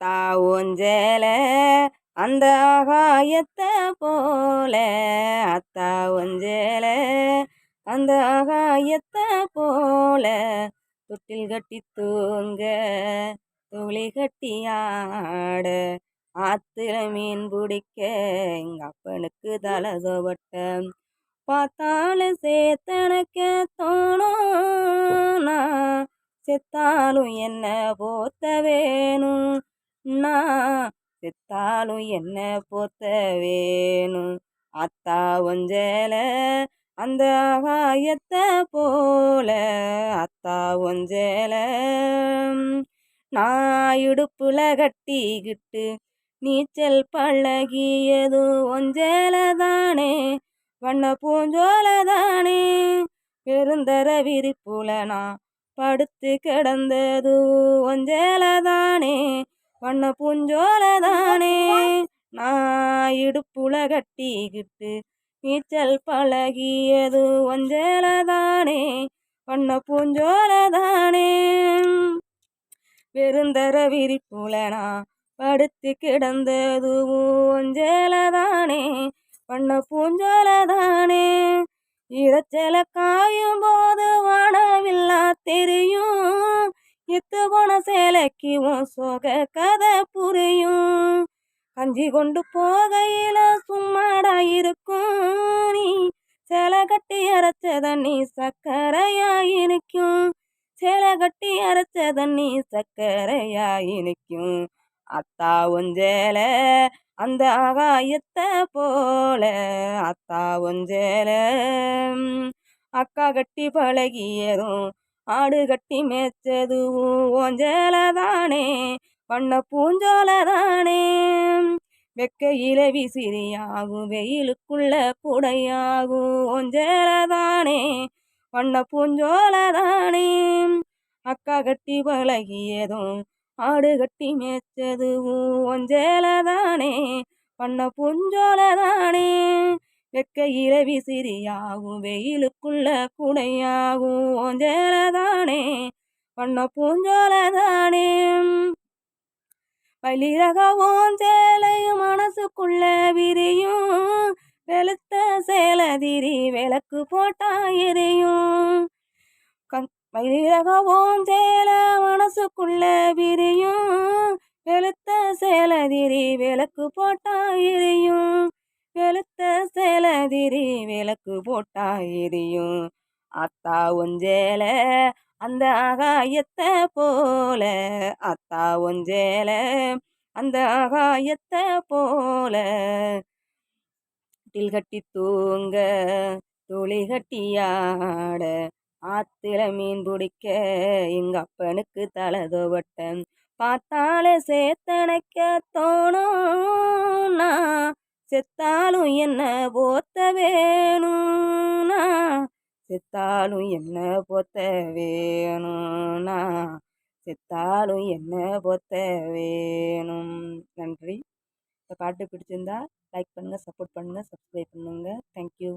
அத்தா அந்த ஆகாயத்தை போல. அத்தா ஒஞ்சேல அந்த ஆகாயத்தை போல. தொட்டில் கட்டி தூங்க துளி கட்டி ஆட. ஆத்துல மீன் பிடிக்க எங்க அப்பனுக்கு தலை பார்த்தாலும் சேத்தனக்க தோணும் நான் செத்தாலும் என்ன போத்த வேணும்? நான் செத்தாலும் என்ன போத்த வேணும்? அத்தா ஒஞ்சல அந்த ஆகாயத்தை போல. அத்தா ஒஞ்சல நான் இடுப்புல கட்டிக்கிட்டு நீச்சல் பழகியது ஒஞ்சல தானே? வண்ண பூஞ்சோல தானே? பெருந்தர விரிப்புல நான் படுத்து கிடந்தது ஒஞ்சல தானே? வண்ண பூஞ்சோல தானே நான் இடுப்புல கட்டிக்கிட்டு நீச்சல் பழகியது ஒஞ்சல தானே வண்ண பூஞ்சோல தானே பெருந்தர விரிப்புல நான் படுத்து கிடந்தது ஒஞ்சல தானே வண்ண பூஞ்சோல தானே இறச்சல காயும் போது வானவில்லா தெரியும். இத்து போன சேலைக்கு உன் சோக கதை புரியும். கஞ்சி கொண்டு போகையில சும்மாடா இருக்கும். நீ சேலை கட்டி அரைச்ச தண்ணி சக்கரையா இனிக்கும். சேலை கட்டி அரைச்ச தண்ணி சக்கரையா இனிக்கும். அத்தா ஒஞ்சேல அந்த ஆகாயத்தை போல. அத்தா ஒஞ்சேல அக்கா கட்டி பழகியதும் ஆடு கட்டி மேய்ச்சதும் ஓஞ்சேல தானே வண்ண பூஞ்சோல தானே வெக்கையில விசிறியாகும் வெயிலுக்குள்ள குடையாகும் ஓஞ்சேல தானே வண்ண பூஞ்சோல தானே அக்கா கட்டி பழகியதும் ஆடு கட்டி மேய்ச்சது ஒஞ்சேல தானே பண்ண புஞ்சோல தானே வெக்க இரவி சிறியாகும் வெயிலுக்குள்ள குடையாகும் ஒஞ்சேல தானே பண்ண பூஞ்சோல தானே வலிரக ஓஞ்சேலையும் மனசுக்குள்ள விரியும். வெளுத்த சேலதிரி விளக்கு போட்டா எரியும். கண் ஓஞ்சேல மனசுக்குள்ள விரி மாதிரி விளக்கு போட்டா எரியும். அத்தா ஒஞ்சேல அந்த ஆகாயத்தை போல. அத்தா ஒஞ்சேல அந்த ஆகாயத்தை போல. டில் கட்டி தூங்க துளி கட்டியாட ஆத்துல மீன் பிடிக்க எங்க அப்பனுக்கு தலை துவட்டம் பார்த்தாலே சேத்தனைக்க தோணும். நான் செத்தாலும் என்ன போத்த வேணும்னா செத்தாலும் என்ன பொத்த வேணும்னா செத்தாலும் என்ன பொத்த வேணும். நன்றி. இந்த பாட்டு பிடிச்சிருந்தா லைக் பண்ணுங்கள் சப்போர்ட் பண்ணுங்கள் சப்ஸ்கிரைப் பண்ணுங்கள் தேங்க்யூ